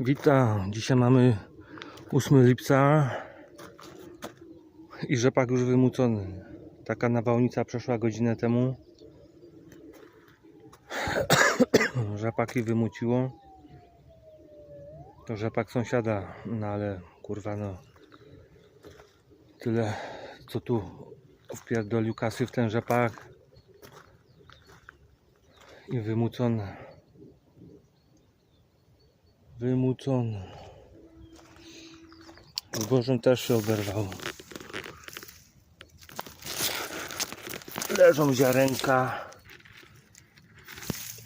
Witam, dzisiaj mamy 8 lipca i rzepak już wymucony. Taka nawałnica przeszła godzinę temu. Rzepaki wymuciło. To rzepak sąsiada, no ale kurwa no tyle co tu wpierdolił kasy w ten rzepak i wymucone. Wymucony. Zbożem też się oberwał. Leżą ziarenka.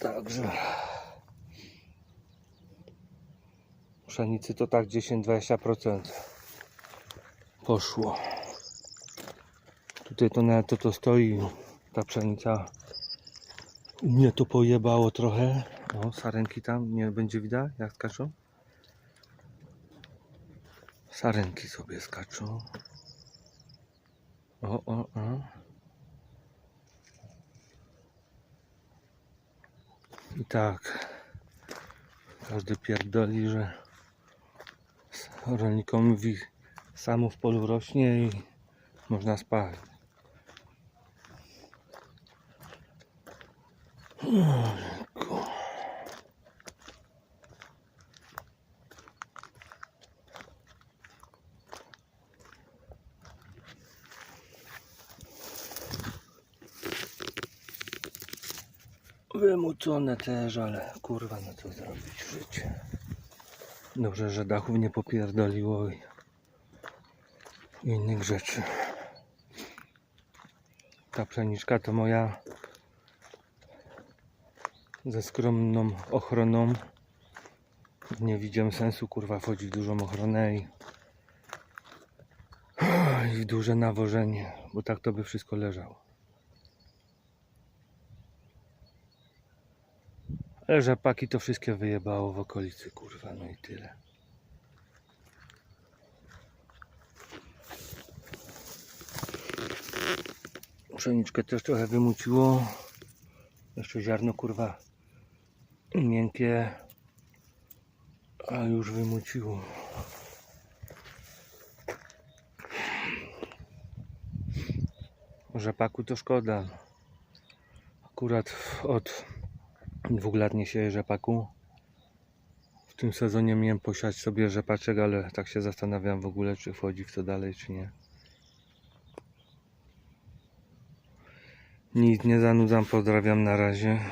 Także. Pszenicy to tak 10-20% poszło. Tutaj to nawet to, to stoi. Ta pszenica. Mnie to pojebało trochę. O, sarenki tam nie będzie widać jak skaczą. Sarenki sobie skaczą. O, o, o. I tak. Każdy pierdoli, że rolnikowi samo w polu rośnie i można spać. Wymucone też, ale kurwa, no co zrobić w życiu. Dobrze, że dachów nie popierdoliło i innych rzeczy. Ta pszeniczka to moja ze skromną ochroną. Nie widziałem sensu kurwa wchodzić w dużą ochronę i, i w duże nawożenie, bo tak to by wszystko leżało. Ale to wszystkie wyjebało w okolicy, kurwa, no i tyle. Pszeniczkę też trochę wymuciło. Jeszcze ziarno, kurwa, miękkie, a już wymuciło. Rzepaku to szkoda. Akurat od dwóch lat nie sieję rzepaku. W tym sezonie miałem posiać sobie rzepaczek, ale tak się zastanawiam w ogóle, czy wchodzi w to dalej, czy nie. Nic nie zanudzam, pozdrawiam na razie.